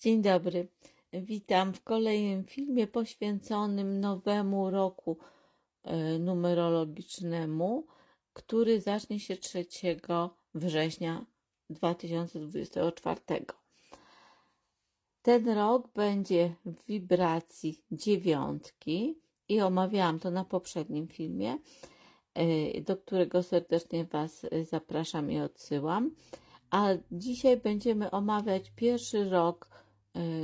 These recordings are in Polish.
Dzień dobry. Witam w kolejnym filmie poświęconym nowemu roku e, numerologicznemu, który zacznie się 3 września 2024. Ten rok będzie w wibracji dziewiątki i omawiałam to na poprzednim filmie, e, do którego serdecznie Was zapraszam i odsyłam. A dzisiaj będziemy omawiać pierwszy rok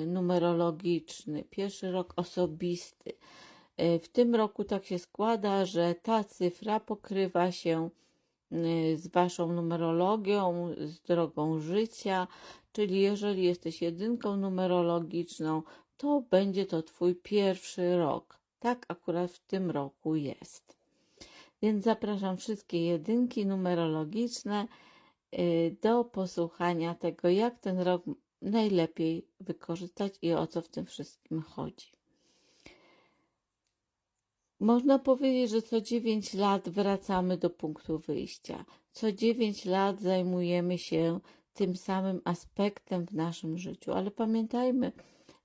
numerologiczny, pierwszy rok osobisty. Y, w tym roku tak się składa, że ta cyfra pokrywa się y, z Waszą numerologią, z drogą życia, czyli jeżeli jesteś jedynką numerologiczną, to będzie to Twój pierwszy rok. Tak akurat w tym roku jest. Więc zapraszam wszystkie jedynki numerologiczne Y, do posłuchania tego, jak ten rok najlepiej wykorzystać i o co w tym wszystkim chodzi. Można powiedzieć, że co 9 lat wracamy do punktu wyjścia. Co 9 lat zajmujemy się tym samym aspektem w naszym życiu, ale pamiętajmy,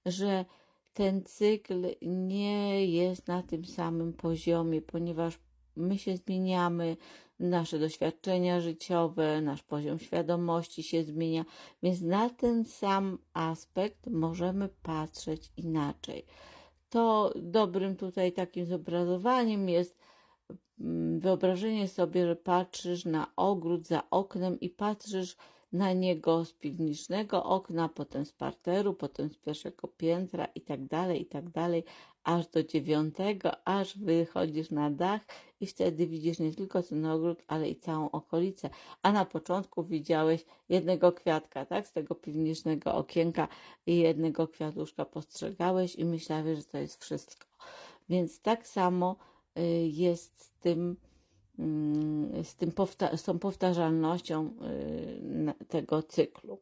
że ten cykl nie jest na tym samym poziomie, ponieważ my się zmieniamy, nasze doświadczenia życiowe, nasz poziom świadomości się zmienia, więc na ten sam aspekt możemy patrzeć inaczej. To dobrym tutaj takim zobrazowaniem jest mm, wyobrażenie sobie, że patrzysz na ogród za oknem i patrzysz na niego z piwnicznego okna, potem z parteru, potem z pierwszego piętra i tak dalej, i tak dalej, aż do dziewiątego, aż wychodzisz na dach i wtedy widzisz nie tylko ten ogród, ale i całą okolicę. A na początku widziałeś jednego kwiatka, tak, z tego piwnicznego okienka i jednego kwiatuszka postrzegałeś i myślałeś, że to jest wszystko. Więc tak samo y, jest z tym, mm, z, tym powta- z tą powtarzalnością y, tego cyklu.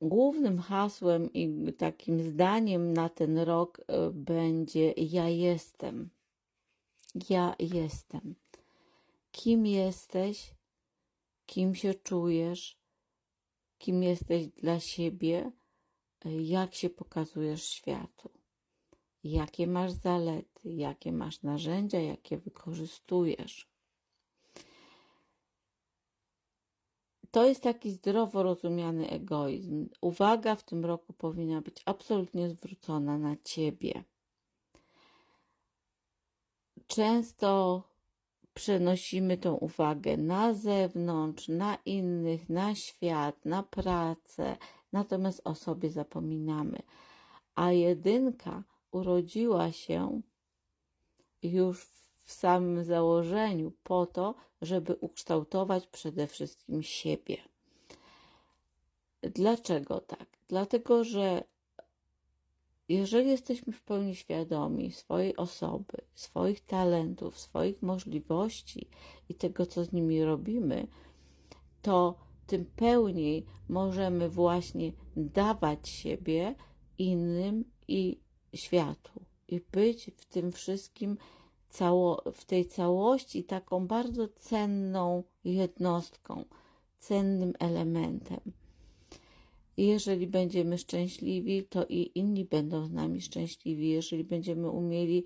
Głównym hasłem i takim zdaniem na ten rok e, będzie ja jestem. Ja jestem. Kim jesteś? Kim się czujesz? Kim jesteś dla siebie? E, jak się pokazujesz światu? Jakie masz zalety? Jakie masz narzędzia? Jakie wykorzystujesz? To jest taki zdrowo rozumiany egoizm. Uwaga w tym roku powinna być absolutnie zwrócona na ciebie. Często przenosimy tą uwagę na zewnątrz, na innych, na świat, na pracę, natomiast o sobie zapominamy. A jedynka urodziła się już w w samym założeniu po to, żeby ukształtować przede wszystkim siebie. Dlaczego tak? Dlatego, że jeżeli jesteśmy w pełni świadomi swojej osoby, swoich talentów, swoich możliwości i tego, co z nimi robimy, to tym pełniej możemy właśnie dawać siebie innym i światu i być w tym wszystkim cało, w tej całości taką bardzo cenną jednostką, cennym elementem. I jeżeli będziemy szczęśliwi, to i inni będą z nami szczęśliwi. Jeżeli będziemy umieli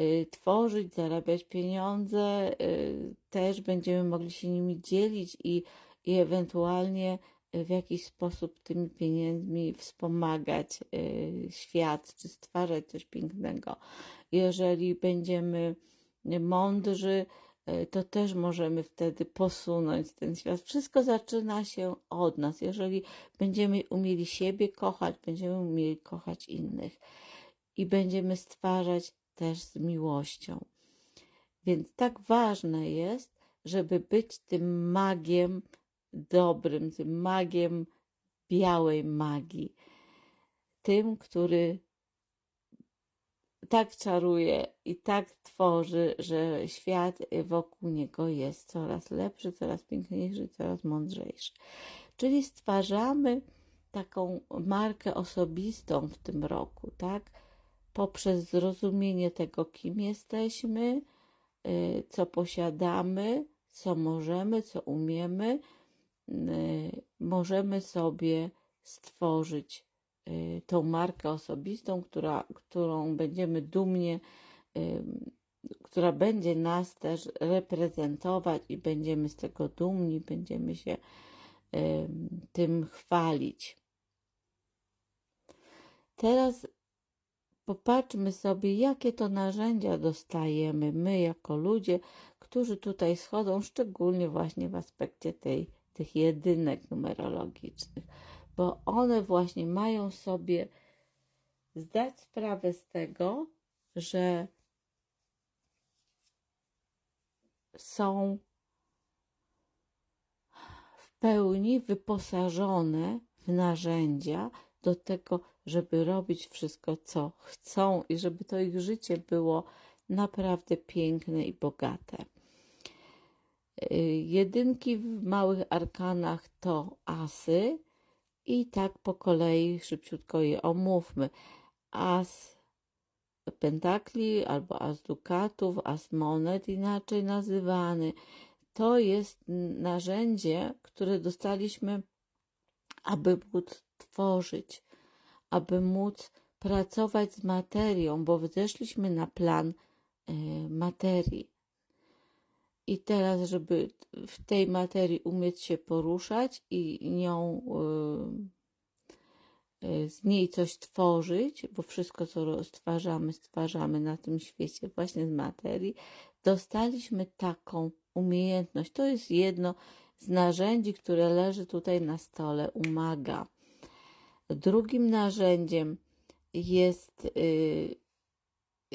y, tworzyć, zarabiać pieniądze, y, też będziemy mogli się nimi dzielić i, i ewentualnie w jakiś sposób tymi pieniędzmi wspomagać y, świat, czy stwarzać coś pięknego. Jeżeli będziemy mądrzy, y, to też możemy wtedy posunąć ten świat. Wszystko zaczyna się od nas. Jeżeli będziemy umieli siebie kochać, będziemy umieli kochać innych i będziemy stwarzać też z miłością. Więc tak ważne jest, żeby być tym magiem dobrym, tym magiem białej magii. Tym, który tak czaruje i tak tworzy, że świat wokół niego jest coraz lepszy, coraz piękniejszy, coraz mądrzejszy. Czyli stwarzamy taką markę osobistą w tym roku, tak? Poprzez zrozumienie tego, kim jesteśmy, y, co posiadamy, co możemy, co umiemy, możemy sobie stworzyć y, tą markę osobistą, która, którą będziemy dumnie, ym, która będzie nas też reprezentować i będziemy z tego dumni, będziemy się ym, tym chwalić. Teraz popatrzmy sobie, jakie to narzędzia dostajemy my jako ludzie, którzy tutaj schodzą, szczególnie właśnie w aspekcie tej, tych jedynek numerologicznych, bo one właśnie mają sobie zdać sprawę z tego, że są w pełni wyposażone w narzędzia do tego, żeby robić wszystko, co chcą i żeby to ich życie było naprawdę piękne i bogate. Y, Jedynki w małych arkanach to asy i tak po kolei szybciutko je omówmy. As pentakli albo as dukatów, as monet inaczej nazywany. To jest narzędzie, które dostaliśmy, aby móc tworzyć, aby móc pracować z materią, bo wzeszliśmy na plan y, materii. I teraz, żeby w tej materii umieć się poruszać i nią, y, y, z niej coś tworzyć, bo wszystko, co stwarzamy, stwarzamy na tym świecie właśnie z materii, dostaliśmy taką umiejętność. To jest jedno z narzędzi, które leży tutaj na stole u maga. Drugim narzędziem jest, y,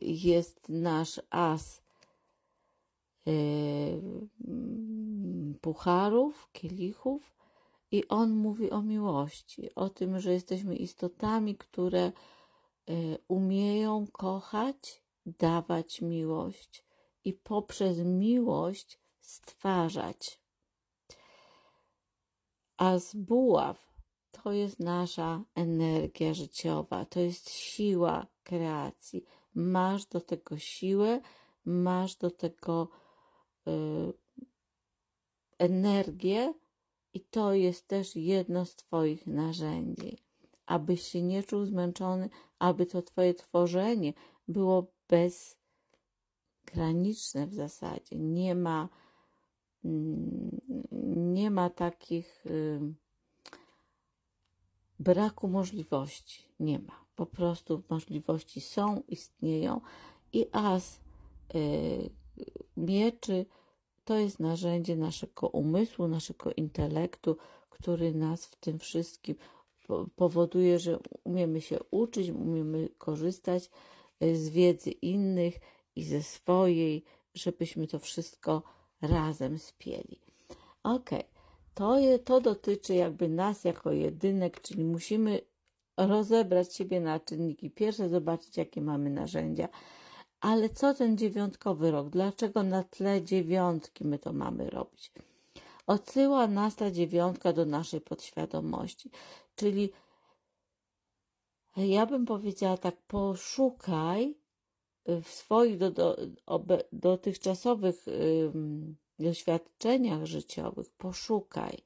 jest nasz as pucharów, kielichów i on mówi o miłości, o tym, że jesteśmy istotami, które y, umieją kochać, dawać miłość i poprzez miłość stwarzać. A z buław to jest nasza energia życiowa, to jest siła kreacji. Masz do tego siłę, masz do tego y, energię, i to jest też jedno z Twoich narzędzi. Abyś się nie czuł zmęczony, aby to Twoje tworzenie było bezgraniczne w zasadzie. Nie ma, mm, nie ma takich. braku możliwości nie ma. Po prostu możliwości są, istnieją i as y, mieczy to jest narzędzie naszego umysłu, naszego intelektu, który nas w tym wszystkim po- powoduje, że umiemy się uczyć, umiemy korzystać y, z wiedzy innych i ze swojej, żebyśmy to wszystko razem spieli. Okej. To, je, to dotyczy jakby nas jako jedynek, czyli musimy rozebrać siebie na czynniki pierwsze, zobaczyć jakie mamy narzędzia. Ale co ten dziewiątkowy rok? Dlaczego na tle dziewiątki my to mamy robić? Odsyła nas ta dziewiątka do naszej podświadomości. Czyli ja bym powiedziała tak, poszukaj w swoich do, do, obe, dotychczasowych ym, doświadczeniach życiowych, poszukaj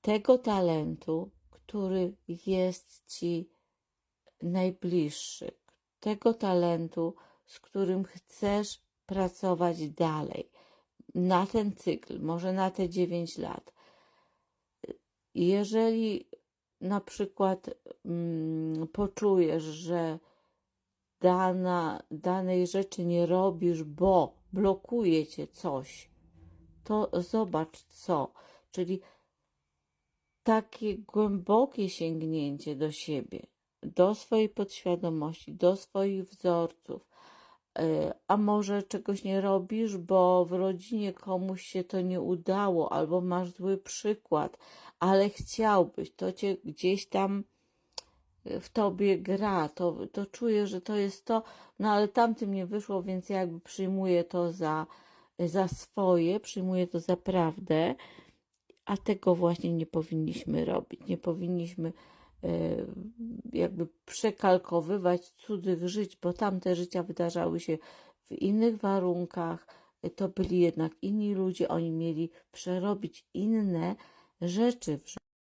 tego talentu, który jest ci najbliższy, tego talentu, z którym chcesz pracować dalej, na ten cykl, może na te 9 lat. Jeżeli na przykład mm, poczujesz, że dana, danej rzeczy nie robisz, bo blokuje cię coś, to zobacz co. Czyli takie głębokie sięgnięcie do siebie, do swojej podświadomości, do swoich wzorców. E, A może czegoś nie robisz, bo w rodzinie komuś się to nie udało, albo masz zły przykład, ale chciałbyś, to cię gdzieś tam w tobie gra, to, to czuję, że to jest to, no ale tamtym nie wyszło, więc ja jakby przyjmuję to za, za swoje, przyjmuję to za prawdę, a tego właśnie nie powinniśmy robić. Nie powinniśmy e, jakby przekalkowywać cudzych żyć, bo tamte życia wydarzały się w innych warunkach, to byli jednak inni ludzie, oni mieli przerobić inne rzeczy w życiu.